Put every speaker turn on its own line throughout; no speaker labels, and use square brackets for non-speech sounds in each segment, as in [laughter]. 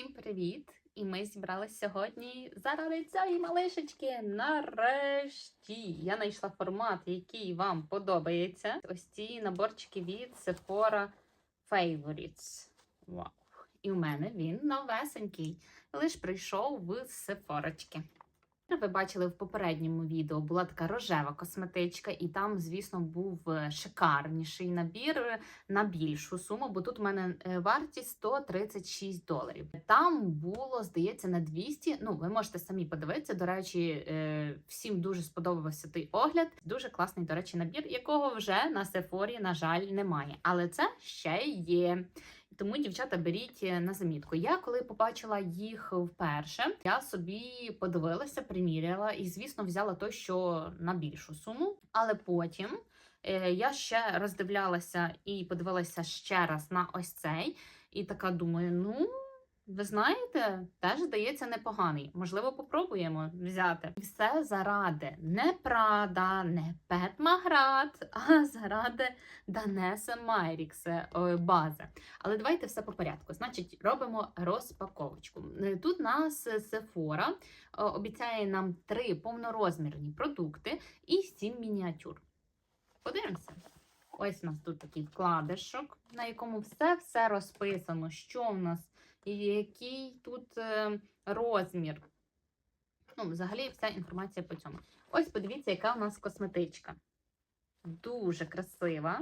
Всім привіт! І ми зібралися сьогодні заради цієї малишечки. Нарешті я знайшла формат, який вам подобається. Ось ці наборчики від Sephora Favorites. Вау! І у мене він новесенький. Лиш прийшов в Сефорочки. Ви бачили в попередньому відео була така рожева косметичка, і там, звісно, був е, шикарніший набір е, на більшу суму, бо тут у мене е, вартість 136 доларів. Там було, здається, на 200. Ну, ви можете самі подивитися. До речі, всім дуже сподобався той огляд. Дуже класний, до речі, набір, якого вже на Сефорі, на жаль, немає. Але це ще є. Тому, дівчата, беріть е, на замітку. Я коли побачила їх вперше, я собі подивилася, приміряла і, звісно, взяла той, що на більшу суму. Але потім е, я ще роздивлялася і подивилася ще раз на ось цей. І така думаю, ну. Ви знаєте, теж здається непоганий. Можливо, попробуємо взяти. Все заради не Прада, не Пет Маград, [laughs] а заради Данеса Майрікса е, бази. Але давайте все по порядку. Значить, робимо розпаковочку. Е, Тут нас Sephora е, обіцяє нам три повнорозмірні продукти і сім мініатюр. Подивимося. Ось у нас тут такий вкладишок, на якому все-все розписано, що в нас і який тут е, розмір. Ну, взагалі, вся інформація по цьому. Ось подивіться, яка у нас косметичка. Дуже красива.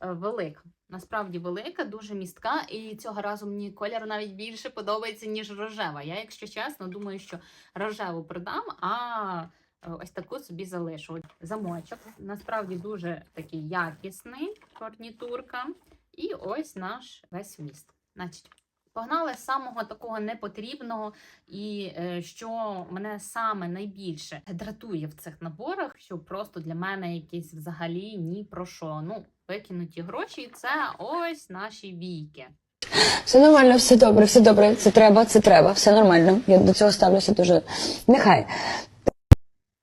Е, Велика. Насправді велика, дуже містка, і цього разу мені колір навіть більше подобається, ніж рожева. Я, якщо чесно, думаю, що рожеву продам, а е, ось таку собі залишу. Замочок. Насправді дуже такий якісний фурнітурка. І ось наш весь вміст. Значить, погнали з самого такого непотрібного, і е, що мене саме найбільше дратує в цих наборах, що просто для мене якісь взагалі ні про що. Ну, викинуті гроші, це ось наші війки.
Все нормально, все добре, все добре. Це треба, це треба, все нормально. Я до цього ставлюся дуже. Нехай.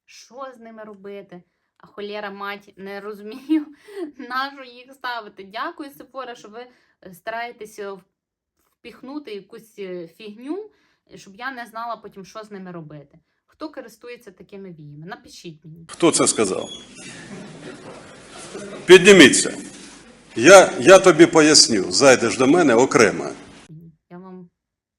Що з ними робити? Холєра мать не розумію, [laughs] нащо їх ставити. Дякую, Сефора, що ви е, стараєтеся впіхнути якусь е, фігню, щоб я не знала потім, що з ними робити. Хто користується такими віями? Напишіть мені.
Хто це сказав? Підніміться. Я, я тобі поясню, зайдеш до мене окремо.
Я вам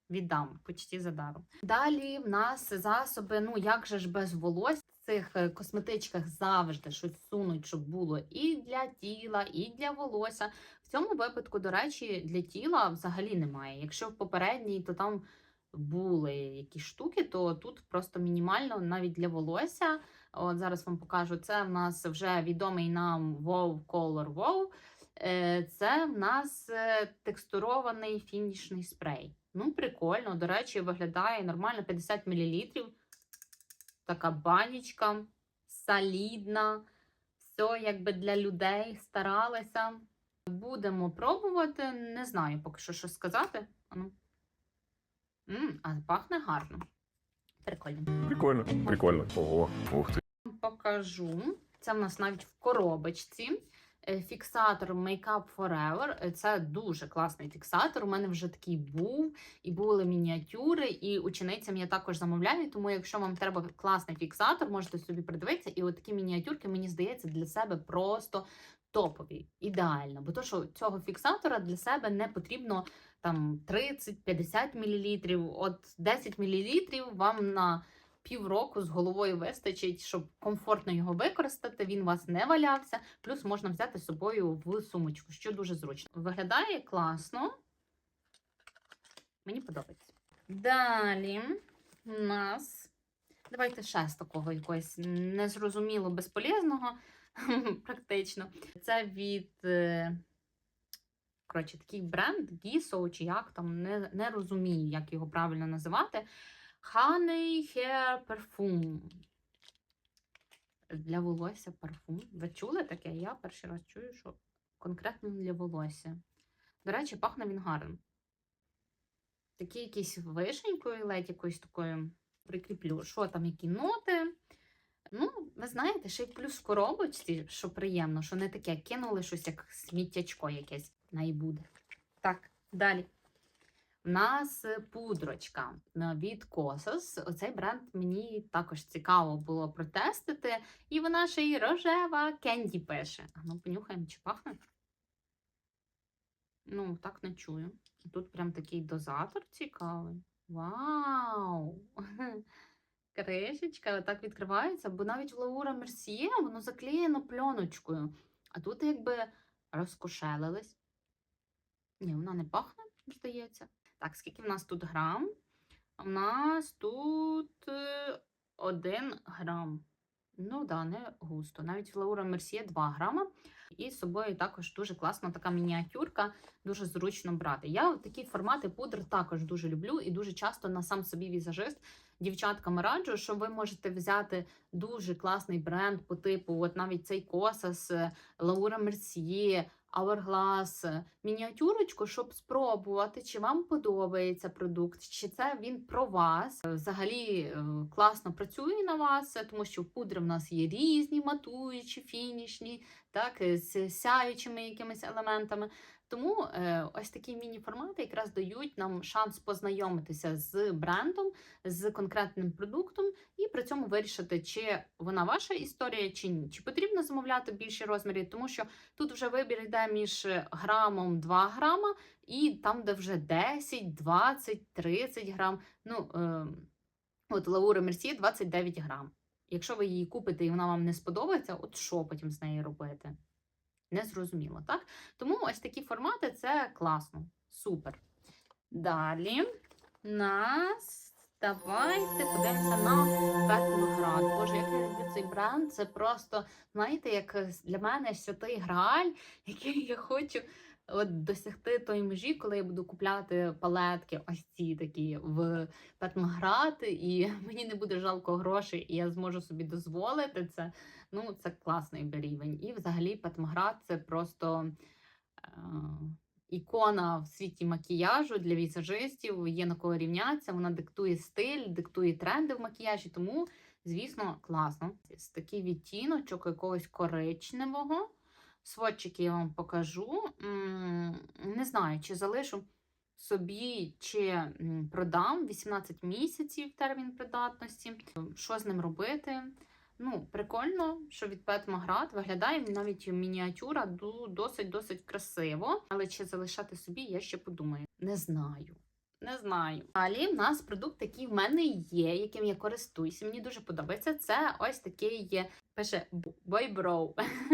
віддам почти за даром. Далі в нас засоби, ну як же ж без волосся. В цих е, косметичках завжди щось сунуть, щоб було і для тіла, і для волосся. В цьому випадку, до речі, для тіла взагалі немає. Якщо в попередній, то там були якісь штуки, то тут просто мінімально навіть для волосся. От зараз вам покажу. Це в нас вже відомий нам WoW Color WoW. Е, Це в нас е, текстурований фінішний спрей. Ну, прикольно. До речі, виглядає нормально 50 мл. Така банічка, солідна. Все якби для людей старалися. Будемо пробувати. Не знаю поки що що сказати. Ану. М, а пахне гарно. Прикольно
Прикольно, прикольно. Ого, ух ти.
покажу. Це в нас навіть в коробочці. Е, Фіксатор Makeup Forever. Е, Це дуже класний фіксатор. У мене вже такий був, і були мініатюри, і ученицям я також замовляю. Тому, якщо вам треба класний фіксатор, можете собі придивитися. І от такі мініатюрки, мені здається, для себе просто топові. Ідеально. Бо то, що цього фіксатора для себе не потрібно там 30-50 мл. От 10 мл вам на півроку з головою вистачить, щоб комфортно його використати. Він у вас не валявся. Плюс можна взяти з собою в сумочку, що дуже зручно. Виглядає класно. Мені подобається. Далі у нас. Давайте ще з такого якогось незрозуміло безполезного, [laughs] практично. Це від. е, Коротше, такий бренд Giso, чи як там, не, не розумію, як його правильно називати. Honey Hair Perfume. Для волосся парфум. Ви чули таке? Я перший раз чую, що конкретно для волосся. До речі, пахне він гарно. Такий якийсь вишенькою, ледь якоюсь такою прикріплю. Що там, які ноти? Ну, ви знаєте, ще й плюс в коробочці, що приємно, що не таке кинули щось як сміттячко якесь. Най буде. Так, далі. У нас е, пудрочка е, від Kosas. Оцей бренд мені також цікаво було протестити. І вона ще й рожева кенді пише. А ну, понюхаємо, чи пахне? Ну, так не чую. Тут прям такий дозатор цікавий. Вау! [laughs] Кришечка отак відкривається, бо навіть в Лаура Мерсьє воно заклеєно пленочкою. А тут якби розкошелились. Ні, вона не пахне, здається. Так, скільки в нас тут грам? У нас тут е, один грам. Ну да, не густо. Навіть Лаура Мерсьє 2 грама. І з собою також дуже класна така мініатюрка, дуже зручно брати. Я такі формати пудр також дуже люблю і дуже часто на сам собі візажист дівчаткам раджу, що ви можете взяти дуже класний бренд по типу, от навіть цей Kosas, Лаура Мерсьє, Hourglass, мініатюрочку, щоб спробувати, чи вам подобається продукт, чи це він про вас. Взагалі е, класно працює на вас, тому що пудри в нас є різні, матуючі, фінішні, так, е, з сяючими якимись елементами. Тому е, ось такі міні-формати якраз дають нам шанс познайомитися з брендом, з конкретним продуктом, і при цьому вирішити, чи вона ваша історія, чи ні. Чи потрібно замовляти більші розміри, тому що тут вже вибір йде між грамом 2 грама і там, де вже 10, 20, 30 грам. Ну, е, от Лаура Мерсі 29 грам. Якщо ви її купите і вона вам не сподобається, от що потім з нею робити? Незрозуміло, так? Тому ось такі формати це класно, супер. Далі нас давайте подивимося на Петлоград. Боже, як я люблю цей бренд. Це просто, знаєте, як для мене святий грааль, який я хочу от досягти тої межі, коли я буду купляти палетки, ось ці такі в Петмоград, і [laughs] мені не буде жалко грошей, і я зможу собі дозволити це. Ну, це класний рівень. І взагалі Петмоград це просто. Е ікона в світі макіяжу для візажистів, є на кого рівнятися, вона диктує стиль, диктує тренди в макіяжі, тому, звісно, класно. Ось Такий відтіночок якогось коричневого. Сводчики я вам покажу. Не знаю, чи залишу собі, чи продам 18 місяців термін придатності. Що з ним робити? Ну, прикольно, що від Magrat виглядає навіть мініатюра досить-досить красиво. Але чи залишати собі, я ще подумаю. Не знаю. Не знаю. Далі в нас продукт, який в мене є, яким я користуюся. Мені дуже подобається. Це ось такий є, пише Boy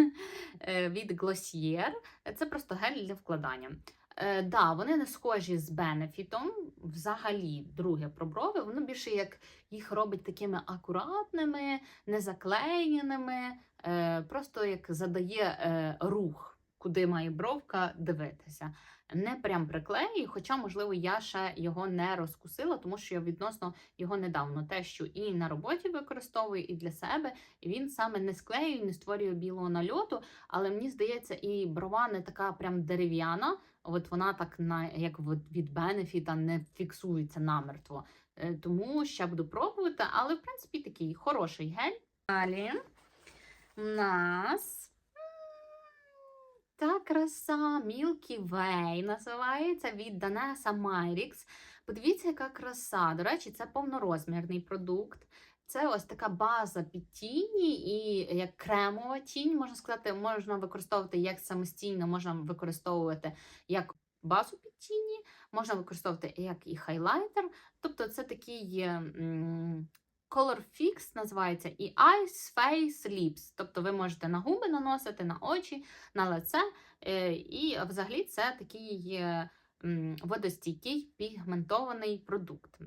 [laughs] е, від Glossier. Це просто гель для вкладання. Е, да, вони не схожі з бенефітом. Взагалі, друге про брови, воно більше як їх робить такими акуратними, незаклеєними, е, просто як задає е, рух, куди має бровка дивитися. Не прям приклеює, хоча, можливо, я ще його не розкусила, тому що я відносно його недавно тещу і на роботі використовую, і для себе. І він саме не склеює, не створює білого нальоту, але мені здається, і брова не така прям дерев'яна. От вона так на як від бенефіта не фіксується намертво. Е, Тому ще буду пробувати, але в принципі такий хороший гель. Далі у нас та краса Milky Way називається від Danessa Myrix. Подивіться, яка краса. До речі, це повнорозмірний продукт. Це ось така база під тіні і як кремова тінь, можна сказати, можна використовувати як самостійно, можна використовувати як базу під тіні, можна використовувати як і хайлайтер. Тобто це такий м, Color Fix називається і Eyes, Face, Lips. Тобто ви можете на губи наносити, на очі, на лице. Е, І взагалі це такий водостійкий пігментований продукт.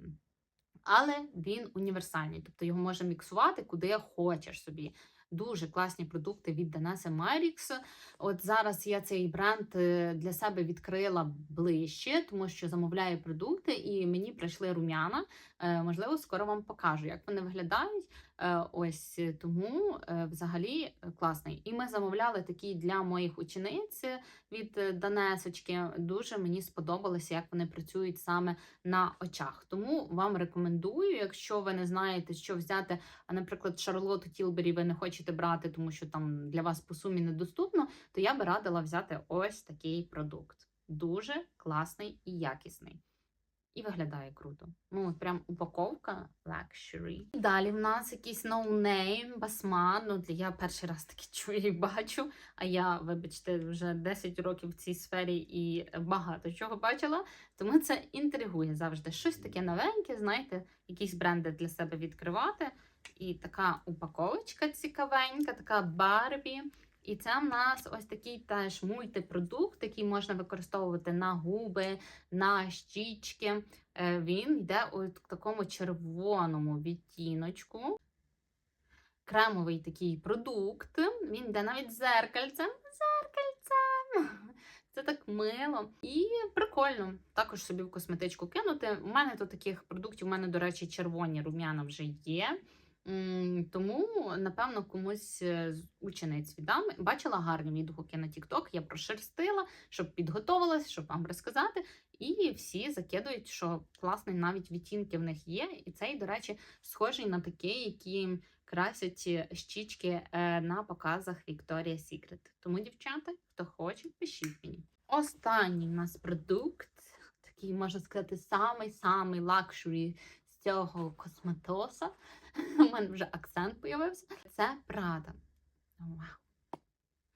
Але він універсальний, тобто його можна міксувати куди хочеш собі. Дуже класні продукти від Данаса Марікс. От зараз я цей бренд е, для себе відкрила ближче, тому що замовляю продукти, і мені прийшли рум'яна. Е, Можливо, скоро вам покажу, як вони виглядають. Е, Ось е, тому е, взагалі класний. І ми замовляли такі для моїх учениць від Данесочки. Дуже мені сподобалося, як вони працюють саме на очах. Тому вам рекомендую, якщо ви не знаєте, що взяти, а, наприклад, Шарлоту Тілбері ви не хочете брати, тому що там для вас по сумі недоступно, то я би радила взяти ось такий продукт. Дуже класний і якісний. І виглядає круто. Ну, от прям упаковка luxury. Далі в нас якийсь no-name, басман. Ну, я перший раз таки [laughs] чую і бачу. А я, вибачте, вже 10 років в цій сфері і багато чого бачила. Тому це інтригує завжди. Щось таке новеньке, знаєте, якісь бренди для себе відкривати. І така упаковочка цікавенька, така Барбі. І це в нас ось такий теж мультипродукт, який можна використовувати на губи, на щічки. Е, Він йде у такому червоному відтіночку. Кремовий такий продукт. Він йде навіть зеркальцем. Зеркальцем! Це так мило і прикольно. Також собі в косметичку кинути. У мене тут таких продуктів, у мене, до речі, червоні рум'яна вже є. Тому, напевно, комусь е, з учениць віддам. Бачила гарні відгуки на TikTok, я прошерстила, щоб підготовилась, щоб вам розказати. І всі закидують, що класний навіть відтінки в них є. І цей, до речі, схожий на такий, які красять е, щічки е, на показах Victoria's Secret. Тому, дівчата, хто хоче, пишіть мені. Останній у нас продукт, такий, можна сказати, самий-самий лакшурі з цього косметоса. [laughs] У мене вже акцент появився. Це Прада. Вау!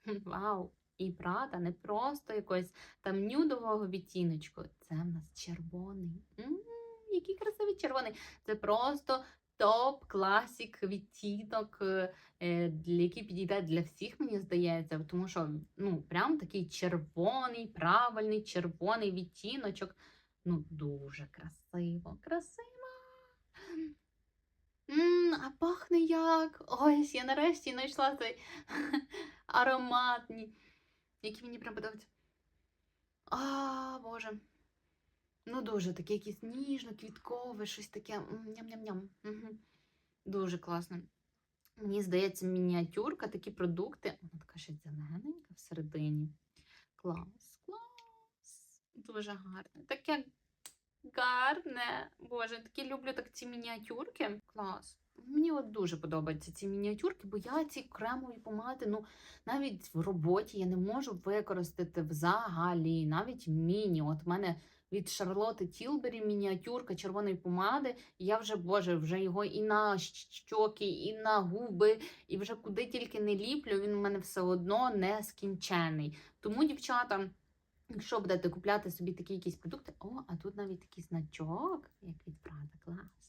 [laughs] Вау! І Прада не просто якогось там нюдового відтіночку. Це в нас червоний. м який красивий червоний. Це просто топ класік відтінок, е, е, який підійде для всіх, мені здається. Тому що ну, прям такий червоний, правильний червоний відтіночок. Ну, дуже красиво, красиво. М, а пахне як. Ось я нарешті знайшла цей [laughs] ароматний, який мені прям подобається. А, Боже. Ну, дуже таке якесь ніжно-квіткове, щось таке. Ням-ням-ням. Мгм. Дуже класно. Мені здається, мініатюрка, такі продукти. Вона така ще зелененька всередині. Клас, клас. Дуже гарне. Таке гарне. Боже, такі люблю так ці мініатюрки. Клас. Мені от дуже подобаються ці мініатюрки, бо я ці кремові помади, ну навіть в роботі я не можу використати взагалі, навіть міні. От в мене від Шарлоти Тілбері мініатюрка червоної помади. І я вже, боже, вже його і на щоки, і на губи, і вже куди тільки не ліплю, він у мене все одно не скінчений. Тому, дівчата. Якщо будете купляти собі такі якісь продукти, о, а тут навіть такий значок, як від Прада, клас.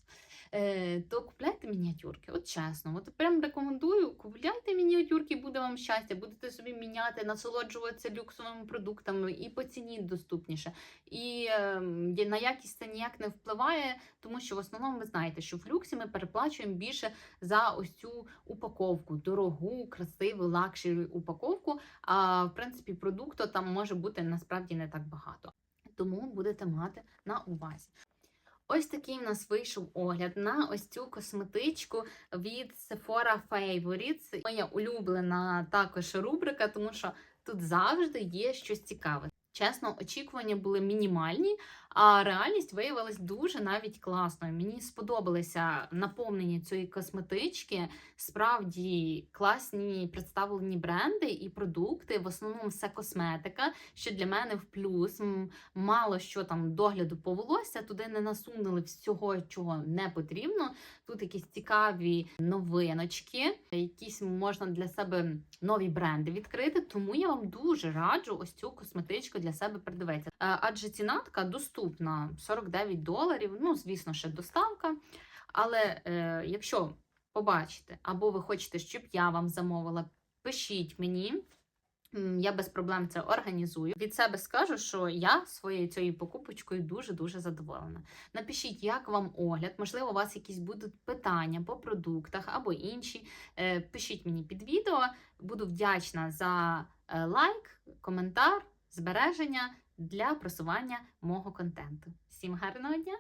Е, то купляйте мініатюрки. От чесно, от прям рекомендую, купляйте мініатюрки, буде вам щастя, будете собі міняти, насолоджуватися люксовими продуктами і по ціні доступніше. І е, на якість це ніяк не впливає, тому що в основному ви знаєте, що в люксі ми переплачуємо більше за ось цю упаковку, дорогу, красиву, лакшері упаковку. А в принципі, продукту там може бути насправді не так багато. Тому будете мати на увазі. Ось такий в нас вийшов огляд на ось цю косметичку від Sephora Favorites. Моя улюблена також рубрика, тому що тут завжди є щось цікаве. Чесно, очікування були мінімальні, а реальність виявилась дуже навіть класною. Мені сподобалися наповнення цієї косметички. Справді класні представлені бренди і продукти. В основному все косметика, що для мене в плюс. Мало що там догляду по волосся, туди не насунули всього, чого не потрібно. Тут якісь цікаві новиночки, якісь можна для себе нові бренди відкрити. Тому я вам дуже раджу ось цю косметичку для себе придивитися. Е, Адже ціна така доступна 49 доларів. Ну, звісно, ще доставка. Але е, якщо побачите, або ви хочете, щоб я вам замовила, пишіть мені. Я без проблем це організую. Від себе скажу, що я своєю цією покупочкою дуже-дуже задоволена. Напишіть, як вам огляд, можливо, у вас якісь будуть питання по продуктах або інші. Е, Пишіть мені під відео. Буду вдячна за е, лайк, коментар, збереження для просування мого контенту. Всім гарного дня!